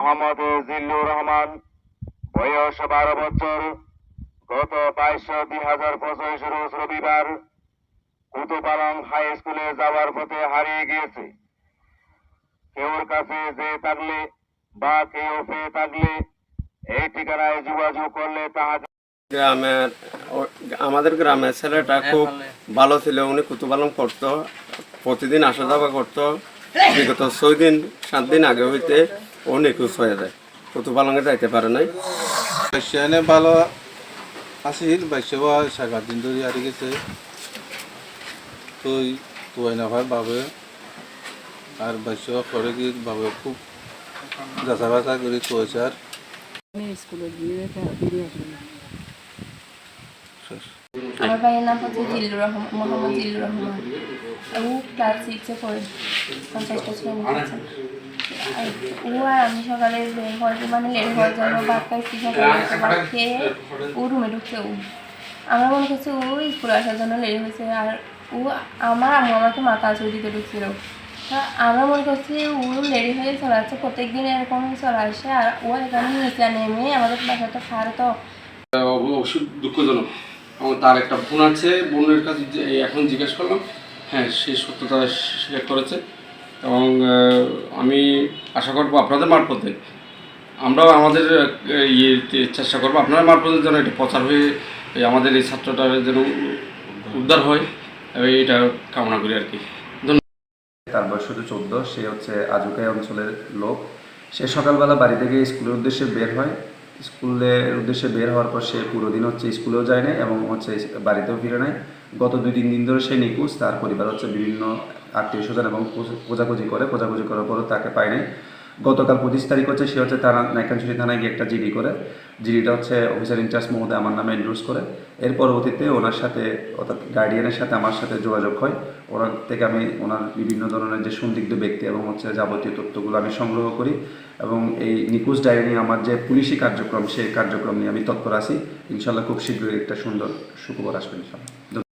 মোহাম্মদ জিল্লুর রহমান বয়স বারো বছর, গত বাইশ দুই হাজার পঁচিশ রোজ রবিবার কুতুপালং হাই স্কুলে যাওয়ার পথে হারিয়ে গিয়েছে। কেউর কাছে যে থাকলে বা কেউ পেয়ে থাকলে এই ঠিকানায় যোগাযোগ করলে তাহাদের গ্রামের আমাদের গ্রামের ছেলেটা খুব ভালো ছিল, উনি কুতুপালন করতো, প্রতিদিন আসা যাওয়া করতো। বিগত ছয় দিন, সাত দিন আগে হইতে ও উঁচু হয়ে যায়। কুতুপালনে যাইতে পারে নাই। বাইশানে ভালো আসিল বাইশা সাত দিন ধরে আর গেছে। তুই তুই না হয় বাবে। আর বাইশা করে কি বাবে খুব যাচা বাচা করে তুই স্যার স্কুলে গিয়ে ফে- ফিরে আসলাম শেষ আমার ভাইয়ের নাম হচ্ছে জিল্লুর রহমান, মোহাম্মদ জিল্লুর রহমান। ও ক্লাস সিক্সে পড়ে পঞ্চাশটা শ্রেণি ও আর আমি সকালে বের হওয়ার মানে লেট হওয়ার জন্য ভাত খাইছি সকালে খেয়ে ও রুমে ঢুকছে ও। আমরা মনে করছি ও স্কুলে আসার জন্য লেট হয়েছে, আর ও আমার আম্মু আমাকে মাথা আঁচড় দিতে ঢুকছিল। আমরা মনে করছি ও লেডি হয়ে চলে আসছে প্রত্যেক দিন এরকম চলে আসে, আর ও এখানে নিচে নেমে আমাদের বাসাটা খার তো। অবশ্যই দুঃখজনক। এবং তার একটা বোন আছে, বোনের কাছে এখন জিজ্ঞেস করলাম হ্যাঁ সে সত্যতা স্বীকার করেছে এবং আমি আশা করব আপনাদের মারফতে, আমরাও আমাদের ইয়ে চেষ্টা করব আপনার মারফতে যেন এটা প্রচার হয়ে আমাদের এই ছাত্রটার যেন উদ্ধার হয় এটা কামনা করি আর কি। তার বয়স শুধু চোদ্দ, সে হচ্ছে আজুকাই অঞ্চলের লোক। সে সকালবেলা বাড়ি থেকে স্কুলের উদ্দেশ্যে বের হয়। স্কুলের উদ্দেশ্যে বের হওয়ার পর সে পুরো দিন হচ্ছে স্কুলেও যায় না এবং হচ্ছে বাড়িতেও ফিরে নাই। গত দুই তিন দিন ধরে সে নিখোঁজ, তার পরিবার হচ্ছে বিভিন্ন আত্মীয় স্বজন এবং খোঁজাখুঁজি করে। খোঁজাখুঁজি করার পরও তাকে পায় নাই। গতকাল পঁচিশ তারিখ হচ্ছে সে হচ্ছে তারা নাইকানছুরি থানায় গিয়ে একটা জিডি করে। জিডিটা হচ্ছে অফিসার ইনচার্জ মহোদয় আমার নামে ইন্ডোর্স করে। এর পরবর্তীতে ওনার সাথে, অর্থাৎ গার্ডিয়ানের সাথে আমার সাথে যোগাযোগ হয়। ওনার থেকে আমি ওনার বিভিন্ন ধরনের যে সন্দিগ্ধ ব্যক্তি এবং হচ্ছে যাবতীয় তথ্যগুলো আমি সংগ্রহ করি এবং এই নিখোঁজ ডায়েরি নিয়ে আমার যে পুলিশি কার্যক্রম, সেই কার্যক্রম নিয়ে আমি তৎপর আছি। ইনশাল্লাহ খুব শীঘ্রই একটা সুন্দর সুখবর আসবে ইনশাল্লাহ